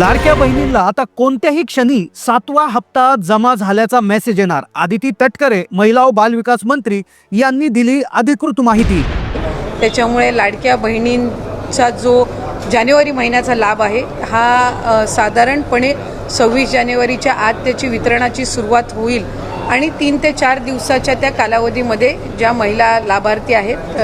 लाडक्या बहिणींला आता कोणत्याही क्षणी सातवा हप्ता जमा झाल्याचा मेसेज येणार. आदिती तटकरे महिला व बालविकास मंत्री यांनी दिली अधिकृत माहिती. त्याच्यामुळे लाडक्या बहिणींचा जो जानेवारी महिन्याचा लाभ आहे हा साधारणपणे सव्वीस जानेवारीच्या आत त्याची वितरणाची सुरुवात होईल आणि तीन ते चार दिवसाच्या त्या कालावधीमध्ये ज्या महिला लाभार्थी आहेत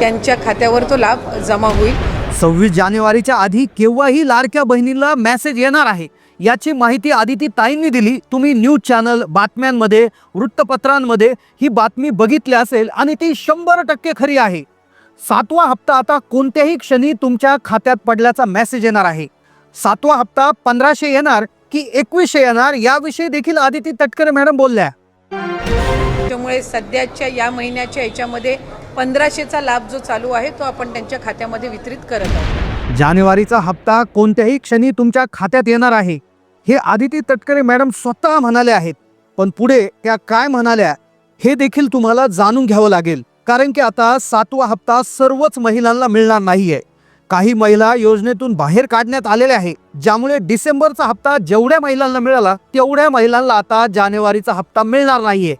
त्यांच्या खात्यावर तो लाभ जमा होईल. सव्वीस जानेवारीच्या आधी केव्हाही लाडक्या बहिणीला मेसेज येणार आहे? याची माहिती आदिती ताईंनी दिली. तुम्ही न्यूज चॅनल बातम्यांमध्ये वृत्तपत्रांमध्ये ही बातमी बघितली असेल आणि ती शंभर टक्के खरी आहे. सातवा हप्ता आता कोणत्याही क्षणी तुमच्या खात्यात पडल्याचा मेसेज येणार आहे. सातवा हप्ता पंधराशे येणार की एकवीसशे येणार याविषयी देखील आदिती तटकरे मॅडम बोलल्या. त्याच्यामुळे सध्याच्या या महिन्याच्या याच्यामध्ये पंधराशेचा लाभ जो चालू आहे तो आपण त्यांच्या खात्यामध्ये वितरित करत आहोत. जानेवारीचा हप्ता कोणत्याही क्षणी तुमच्या खात्यात येणार आहे हे आदिती तटकरे मॅडम स्वतः म्हणाले आहेत. पण पुढे त्या काय म्हणाल्या हे देखील तुम्हाला जाणून घ्यावं लागेल कारण की आता सातवा हप्ता सर्वच महिलांना मिळणार नाहीये. काही महिला योजनेतून बाहेर काढण्यात आलेल्या आहे ज्यामुळे डिसेंबरचा हप्ता जेवढ्या महिलांना मिळाला तेवढ्या महिलांना आता जानेवारीचा हप्ता मिळणार नाहीये.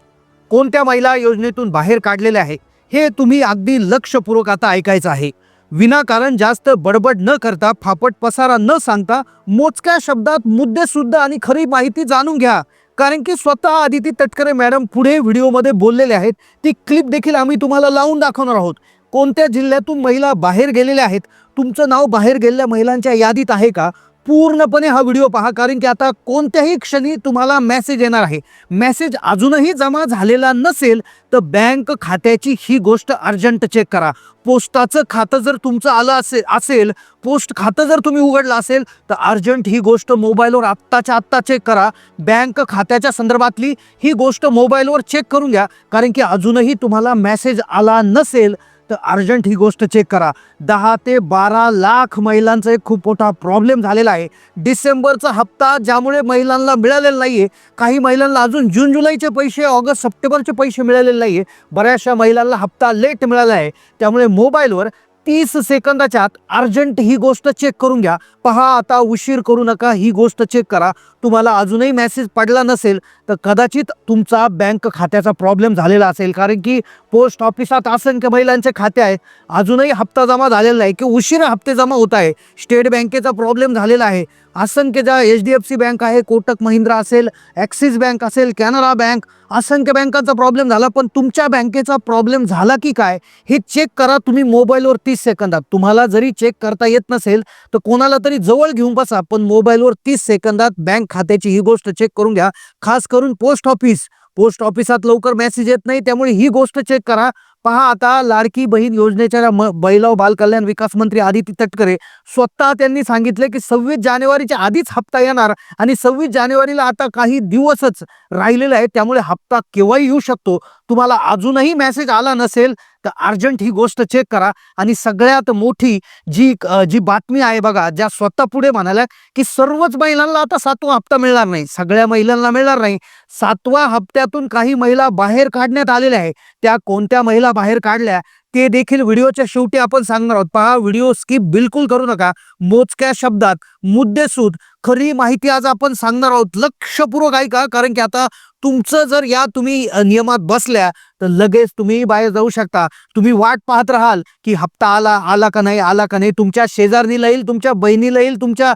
कोणत्या महिला योजनेतून बाहेर काढलेल्या आहे हे तुम्ही अगदी लक्षपूर्वक आता ऐकायचं आहे. विनाकारण जास्त बडबड न करता फापट पसारा न सांगता मोजक्या शब्दात मुद्देसुद्धा आणि खरी माहिती जाणून घ्या. कारण की स्वतः आदिती तटकरे मॅडम पुढे व्हिडिओमध्ये बोललेले आहेत. ती क्लिप देखील आम्ही तुम्हाला लावून दाखवणार आहोत. कोणत्या जिल्ह्यातून महिला बाहेर गेलेल्या आहेत? तुमचं नाव बाहेर गेलेल्या महिलांच्या यादीत आहे का? पूर्णपणे हा व्हिडिओ पहा कारण की आता कोणत्याही क्षणी तुम्हाला मेसेज येणार आहे. मेसेज अजूनही जमा झालेला नसेल तर बँक खात्याची ही गोष्ट अर्जंट चेक करा. पोस्टाचं खातं जर तुमचं आलं असेल असेल पोस्ट खातं जर तुम्ही उघडलं असेल तर अर्जंट ही गोष्ट मोबाईलवर आत्ताच्या आत्ता चेक करा. बँक खात्याच्या संदर्भातली ही गोष्ट मोबाईलवर चेक करून घ्या कारण की अजूनही तुम्हाला मेसेज आला नसेल तर अर्जंट ही गोष्ट चेक करा. दहा ते बारा लाख महिलांचा एक खूप मोठा प्रॉब्लेम झालेला आहे. डिसेंबरचा हप्ता ज्यामुळे महिलांना मिळालेला नाही आहे काही महिलांना अजून जून जुलैचे पैसे ऑगस्ट सप्टेंबरचे पैसे मिळालेले नाही आहे बऱ्याचशा महिलांना हप्ता लेट मिळाला आहे. त्यामुळे मोबाईलवर तीस सेकंदाच्या आत अर्जंट ही गोष्ट चेक करून घ्या. पहा आता उशीर करू नका ही गोष्ट चेक करा. तुम्हाला अजूनही मेसेज पडला नसेल तर कदाचित तुमचा बँक खात्याचा प्रॉब्लेम झालेला असेल. कारण की पोस्ट ऑफिसात असंख्य महिलांचे खाते आहे अजूनही हप्ता जमा झालेला आहे की उशीर हप्ते जमा होत आहे. स्टेट बँकेचा प्रॉब्लेम झालेला आहे. असंख्य ज्या H D F C bank आहे कोटक महिंद्रा असेल ॲक्सिस बँक असेल कॅनरा बँक असंख्य बँकांचा प्रॉब्लेम झाला पण तुमच्या बँकेचा प्रॉब्लेम झाला की काय? हे चेक करा तुम्ही मोबाईलवर तीस सेकंदात. तुम्हाला जरी चेक करता येत नसेल तर कोणाला तरी जवळ घेऊन बसा पण मोबाईलवर तीस सेकंदात बँक खात्याची ही गोष्ट चेक करून घ्या. खास करून पोस्ट ऑफिस पोस्ट ऑफिसात लवकर मेसेज येत नाही त्यामुळे ही गोष्ट चेक करा. पहा आता लाडकी बहीण योजनेच्या म- महिला बालकल्याण विकास मंत्री आदिती तटकरे स्वतः त्यांनी सांगितले की सव्वीस जानेवारीच्या आधीच हप्ता येणार आणि सव्वीस जानेवारीला आता काही दिवसच राहिलेले आहेत त्यामुळे हप्ता केव्हाही येऊ शकतो? तुम्हाला अजूनही मेसेज आला नसेल तर अर्जंट ही गोष्ट चेक करा. आणि सगळ्यात मोठी जी जी बातमी आहे बघा ज्या स्वतः पुढे म्हणाल्या की सर्वच महिलांना आता सातवा हप्ता मिळणार नाही. सगळ्या महिलांना मिळणार नाही. सातवा हप्त्यातून काही महिला बाहेर काढण्यात आलेल्या आहे त्या कोणत्या महिला बाहेर काढल्या ते देखील व्हिडिओच्या शेवटी आपण सांगणार आहोत. पहा व्हिडिओ स्किप बिलकुल करू नका. मोजक्या शब्दात मुद्देसूद खरी माहिती आज आपण सांगणार आहोत. लक्षपूर्वक ऐका कारण की आता तुमचं जर या तुम्ही नियमात बसल्या तर लगेच तुम्ही बाहेर जाऊ शकता. तुम्ही वाट पाहत राहाल की हप्ता आला आला का नाही आला का नाही. तुमच्या शेजारणीला येईल तुमच्या बहिणीला येईल तुमच्या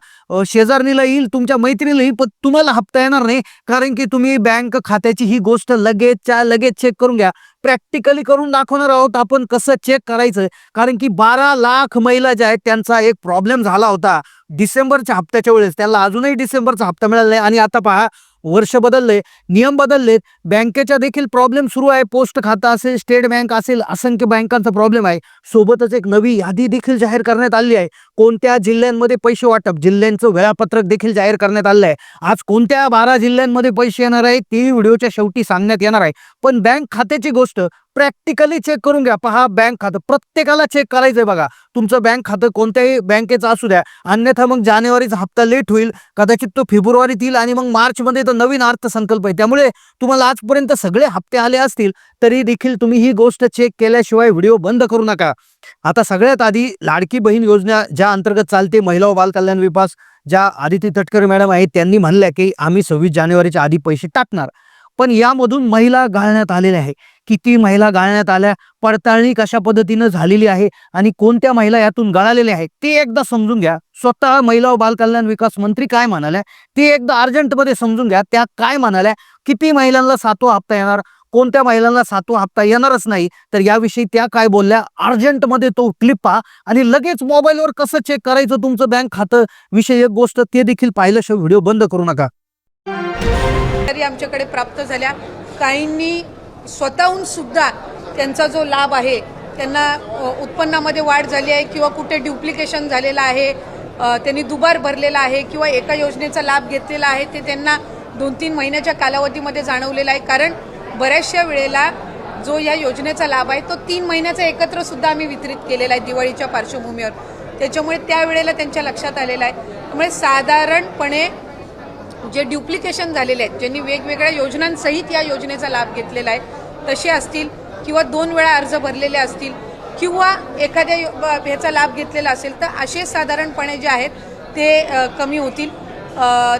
शेजारणीला येईल तुमच्या मैत्रिणीला येईल पण तुम्हाला हप्ता येणार नाही. कारण की तुम्ही बँक खात्याची ही गोष्ट लगेचच्या लगेच चेक करून घ्या. प्रॅक्टिकली करून दाखवणार आहोत आपण कसं चेक करायचं. कारण की बारा लाख महिला ज्या आहेत त्यांचा एक प्रॉब्लेम झाला होता. डिसेंबरच्या हप्त्याच्या वेळेस. त्याला अजूनही डिसेंबरचा हप्ता मिळाला नाही. आणि आता पहा वर्ष बदलले नियम बदललेत. बँकेच्या देखील प्रॉब्लेम सुरू आहे. पोस्ट खातं असेल स्टेट बँक असेल असंख्य बँकांचा प्रॉब्लेम आहे. सोबतच एक नवी यादी देखील जाहीर करण्यात आली आहे. कोणत्या जिल्ह्यांमध्ये पैसे वाटप? जिल्ह्यांचं वेळापत्रक देखील जाहीर करण्यात आलं आहे. आज कोणत्या बारा जिल्ह्यांमध्ये पैसे येणार आहे ती व्हिडिओच्या शेवटी सांगण्यात येणार आहे. पण बँक खात्याची गोष्ट प्रॅक्टिकली चेक करून घ्या. पहा बँक खातं प्रत्येकाला चेक करायचंय बघा. तुमचं बँक खातं कोणत्याही बँकेचं असू द्या. अन्यथा मग जानेवारीचा हप्ता लेट होईल. कदाचित तो फेब्रुवारीत येईल आणि मग मार्चमध्ये तर नवीन अर्थसंकल्प आहे. त्यामुळे तुम्हाला आजपर्यंत सगळे हप्ते आले असतील तरी देखील तुम्ही ही गोष्ट चेक केल्याशिवाय व्हिडिओ बंद करू नका. आता सगळ्यात आधी लाडकी बहीण योजना ज्या अंतर्गत चालते महिला व बालकल्याण विकास ज्या आदिती तटकरे मॅडम आहेत त्यांनी म्हणल्या की आम्ही सव्वीस जानेवारीच्या आधी पैसे टाकणार. पण यामधून महिला गाळण्यात आलेल्या आहे किती महिला गाळण्यात आल्या पडताळणी कशा पद्धतीनं झालेली आहे आणि कोणत्या महिला यातून गळालेल्या आहेत ते एकदा समजून घ्या. स्वतः महिला व बालकल्याण विकास मंत्री काय म्हणाल्या ते एकदा अर्जंटमध्ये समजून घ्या त्या काय म्हणाल्या किती महिलांना सातवा हप्ता येणार कोणत्या महिलांना सातवा हप्ता येणारच नाही? तर याविषयी त्या काय बोलल्या? अर्जंटमध्ये तो क्लिप पहा आणि लगेच मोबाईलवर कसं चेक करायचं तुमचं बँक खातं विषयक गोष्ट ते देखील पाहिल्याशिवाय व्हिडिओ बंद करू नका. तरी आमच्याकडे प्राप्त झाल्या. काहींनी स्वतःहून सुद्धा त्यांचा जो लाभ आहे त्यांना उत्पन्नामध्ये वाढ झाली आहे किंवा कुठे ड्युप्लिकेशन झालेलं आहे त्यांनी दुबार भरलेला आहे किंवा एका योजनेचा लाभ घेतलेला आहे ते त्यांना दोन तीन महिन्याच्या कालावधीमध्ये जाणवलेला आहे. कारण बऱ्याचशा वेळेला जो या योजनेचा लाभ आहे तो तीन महिन्याचा एकत्र सुद्धा आम्ही वितरित केलेला आहे दिवाळीच्या पार्श्वभूमीवर. त्याच्यामुळे त्यावेळेला त्यांच्या लक्षात आलेलं आहे. त्यामुळे साधारणपणे जे ड्युप्लिकेशन झालेले आहेत ज्यांनी वेगवेगळ्या योजनांसहित या योजनेचा लाभ घेतलेला आहे तसे असतील किंवा दोन वेळा अर्ज भरलेले असतील किंवा एखाद्या ह्याचा लाभ घेतलेला असेल तर असे साधारणपणे जे आहेत ते कमी होतील.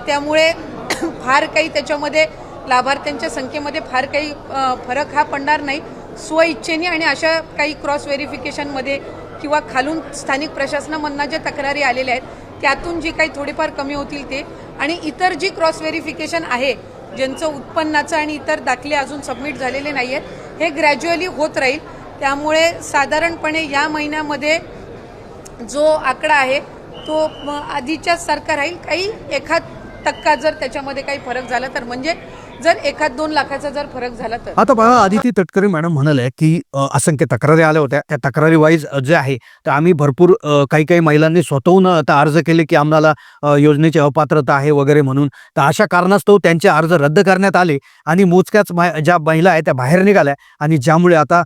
त्यामुळे फार काही त्याच्यामध्ये लाभार्थ्यांच्या संख्येमध्ये फार काही फरक हा पडणार नाही. स्वइच्छेने आणि अशा काही क्रॉस व्हेरिफिकेशनमध्ये किंवा खालून स्थानिक प्रशासनामधनं ज्या तक्रारी आलेल्या आहेत त्यातून जी काही थोडीफार कमी होतील ते. आणि इतर जी क्रॉस व्हेरिफिकेशन आहे ज्यांचं उत्पन्नाचं आणि इतर दाखले अजून सबमिट झालेले नाही आहेत हे ग्रॅज्युअली होत राहील. त्यामुळे साधारणपणे या महिन्यामध्ये जो आकडा आहे तो आधीच्याच सारखा राहील. काही एखाद टक्का जर त्याच्यामध्ये काही फरक झाला तर म्हणजे जर एखाद दोन लाखाचा जर फरक झाला तर? आता बघा आदिती तटकरे मॅडम म्हणाले की असंख्य तक्रारी आल्या होत्या. त्या तक्रारी वाईज जे आहे तर आम्ही भरपूर काही काही महिलांनी स्वतःहून आता अर्ज केले की आम्हाला योजनेची अपात्रता आहे वगैरे म्हणून. तर अशा कारणास्तव त्यांचे अर्ज रद्द करण्यात आले आणि मोजक्याच मा- ज्या महिला आहेत त्या बाहेर निघाल्या आणि ज्यामुळे आता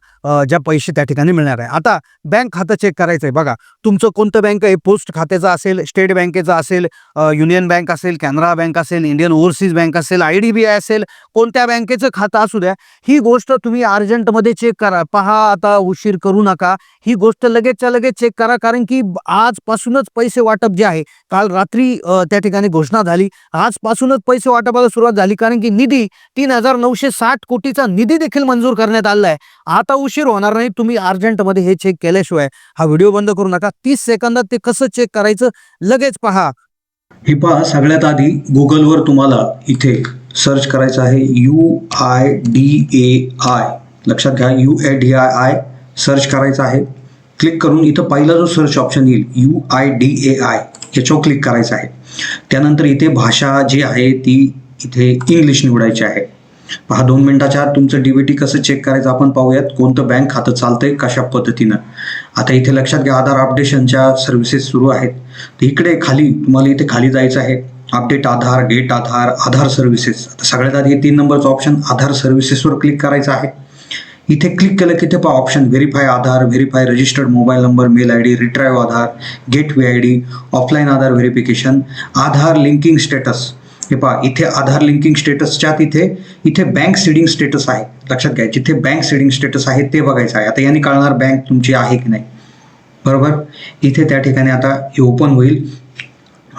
ज्या पैसे त्या ठिकाणी मिळणार आहे. आता बँक खातं चेक करायचं आहे बघा तुमचं कोणतं बँक आहे? पोस्ट खात्याचं असेल स्टेट बँकेचं असेल युनियन बँक असेल कॅनरा बँक असेल इंडियन ओव्हरसीज बँक असेल आय डी बी आय असेल कोणत्या बँकेचं खातं असू द्या ही गोष्ट तुम्ही अर्जंटमध्ये चेक करा. पहा आता उशीर करू नका. ही गोष्ट लगेचच्या लगेच चेक करा कारण की आजपासूनच पैसे वाटप जे आहे काल रात्री त्या ठिकाणी घोषणा झाली. आजपासूनच पैसे वाटपाला सुरुवात झाली कारण की निधी तीन हजार नऊशे साठ कोटीचा निधी देखील मंजूर करण्यात आला आहे. आता उशीर होणार नाही तुम्ही अर्जंटमध्ये हे चेक केल्याशिवाय. हा व्हिडिओ बंद करू नका. तीस सेकंदात ते कसं चेक करायचं लगेच पहा. हे पहा सगळ्यात आधी गुगलवर तुम्हाला इथे सर्च करायचं आहे U I D A I. लक्षात घ्या U A D I I search करायचं आहे. क्लिक करून इथं पहिला जो search option U I D A I I याच्यावर क्लिक करायचं आहे. त्यानंतर इथे भाषा जी आहे ती इथे इंग्लिश निवडायची आहे. पहा दोन मिनिटाच्या आत तुमचं डीबीटी कसं चेक करायचं आपण पाहूयात. कोणतं बँक खातं चालतंय कशा पद्धतीनं? आता इथे लक्षात घ्या आधार अपडेशनच्या सर्व्हिसेस सुरू आहेत. तर इकडे खाली तुम्हाला इथे खाली जायचं आहे. Update Aadhaar get Aadhaar Aadhaar services सगळ्यात आधी तीन नंबरचं ऑप्शन आधार सर्व्हिसेसवर क्लिक करायचं आहे. इथे क्लिक केलं की ते पहा option verify Aadhaar verify registered mobile number mail I D retrieve Aadhaar get way I D offline Aadhaar verification Aadhaar linking status हे पहा इथे आधार लिंकिंग स्टेटसच्या तिथे इथे बँक सीडिंग स्टेटस आहे. लक्षात घ्या जिथे बँक सीडिंग स्टेटस आहे ते बघायचं आहे. आता यांनी कळणार बँक तुमची आहे की नाही. बरोबर? इथे त्या ठिकाणी आता हे ओपन होईल.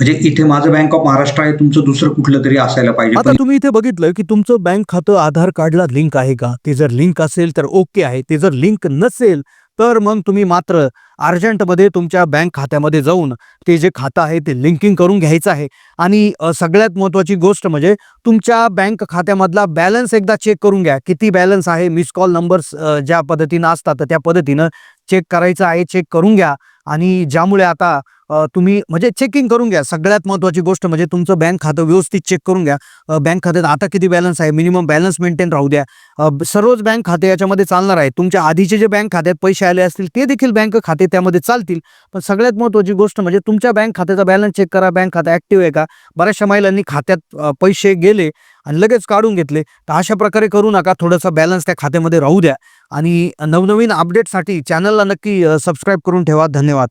म्हणजे इथे माझं बँक ऑफ महाराष्ट्र आहे तुमचं दुसरं कुठलं तरी असायला पाहिजे. आता तुम्ही इथे बघितलं की तुमचं बँक खातं आधार कार्डला लिंक आहे का? ते जर लिंक असेल तर ओके आहे ते जर लिंक नसेल तर मग तुम्ही मात्र अर्जंटमध्ये तुमच्या बँक खात्यामध्ये जाऊन ते जे खातं आहे ते लिंकिंग करून घ्यायचं आहे. आणि सगळ्यात महत्त्वाची गोष्ट म्हणजे तुमच्या बँक खात्यामधला बॅलन्स एकदा चेक करून घ्या. किती बॅलन्स आहे मिस कॉल नंबर्स ज्या पद्धतीनं असतात त्या पद्धतीनं चेक करायचं आहे चेक करून घ्या. आणि ज्यामुळे आता तुम्ही म्हणजे चेकिंग करून घ्या. सगळ्यात महत्त्वाची गोष्ट म्हणजे तुमचं बँक खातं व्यवस्थित चेक करून घ्या. बँक खात्यात आता किती बॅलन्स आहे? मिनिमम बॅलन्स मेंटेन राहू द्या. सर्वच बँक खाते याच्यामध्ये चालणार आहे. तुमच्या आधीचे जे बँक खात्यात पैसे आले असतील ते देखील बँक खाते त्यामध्ये चालतील. पण सगळ्यात महत्त्वाची गोष्ट म्हणजे तुमच्या बँक खात्याचा बॅलन्स चेक करा. बँक खातं ॲक्टिव्ह आहे का? बऱ्याचशा महिलांनी खात्यात पैसे गेले आणि लगेच काढून घेतले. तर अशा प्रकारे करू नका. थोडासा बॅलन्स त्या खात्यामध्ये राहू द्या. आणि नवनवीन अपडेटसाठी चॅनलला नक्की सबस्क्राईब करून ठेवा. धन्यवाद.